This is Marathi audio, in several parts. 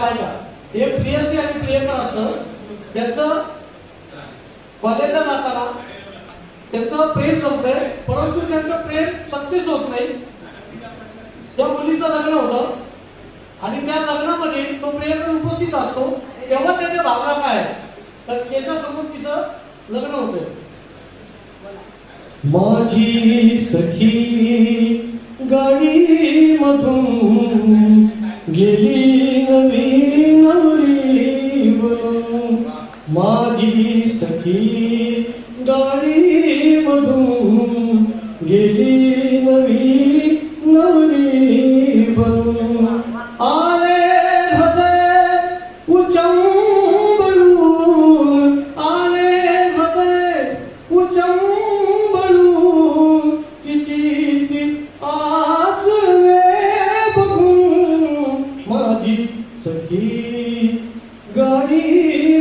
पाहिजे एक प्रियसी आणि प्रियकर असतं त्यांचं कॉलेजला जाताना त्यांचं प्रेम जमतंय परंतु त्यांचं प्रेम सक्सेस होत नाही. त्या मुलीचं लग्न होतं आणि त्या लग्नामध्ये तो प्रियकर उपस्थित असतो. तेव्हा त्याच्या भावना काय आहेत? तर त्याच्यासमोर तिचं लग्न होतंय. माझी सखी गाडी मधून गेली नवी नवरी बनून माझी सखी गाडी मधून गेली नवी नवरी बनून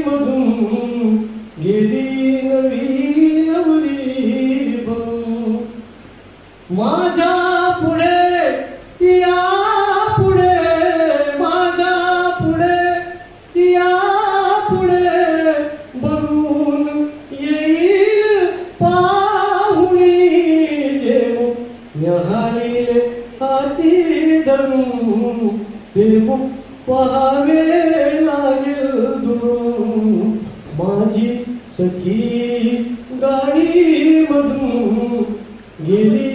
मधून गेली नवी नवरी माझ्या पुढे या पुढे माझ्या पुढे या पुढे बघून येईल पाहुणी जेव. न्याहाळील हाती धरून देव पहावे लागेल सखी गाडी मधून गेली.